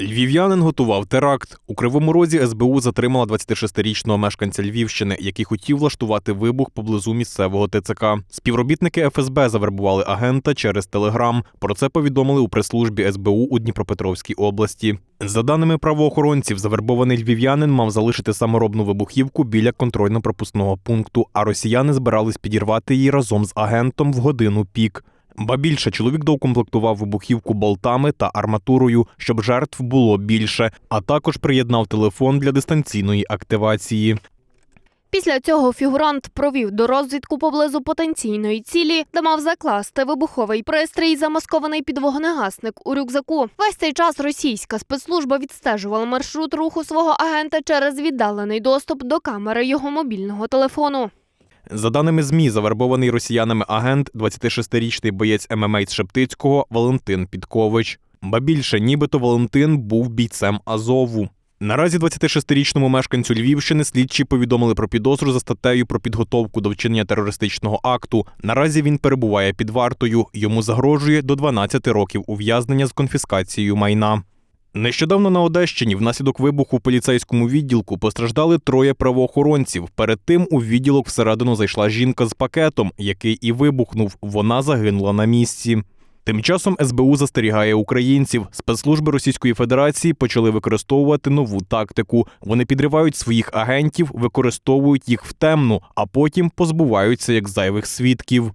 Львів'янин готував теракт. У Кривому Розі СБУ затримала 26-річного мешканця Львівщини, який хотів влаштувати вибух поблизу місцевого ТЦК. Співробітники ФСБ завербували агента через Телеграм. Про це повідомили у прес-службі СБУ у Дніпропетровській області. За даними правоохоронців, завербований львів'янин мав залишити саморобну вибухівку біля контрольно-пропускного пункту, а росіяни збирались підірвати її разом з агентом в годину пік. Ба більше чоловік доукомплектував вибухівку болтами та арматурою, щоб жертв було більше, а також приєднав телефон для дистанційної активації. Після цього фігурант провів до розвідку поблизу потенційної цілі, де мав закласти вибуховий пристрій, замаскований під вогнегасник у рюкзаку. Весь цей час російська спецслужба відстежувала маршрут руху свого агента через віддалений доступ до камери його мобільного телефону. За даними ЗМІ, завербований росіянами агент, 26-річний боєць ММА з Шептицького Валентин Підкович. Ба більше, нібито Валентин був бійцем Азову. Наразі 26-річному мешканцю Львівщини слідчі повідомили про підозру за статтею про підготовку до вчинення терористичного акту. Наразі він перебуває під вартою. Йому загрожує до 12 років ув'язнення з конфіскацією майна. Нещодавно на Одещині внаслідок вибуху в поліцейському відділку постраждали троє правоохоронців. Перед тим у відділок всередину зайшла жінка з пакетом, який і вибухнув. Вона загинула на місці. Тим часом СБУ застерігає українців. Спецслужби Російської Федерації почали використовувати нову тактику. Вони підривають своїх агентів, використовують їх в темну, а потім позбуваються як зайвих свідків.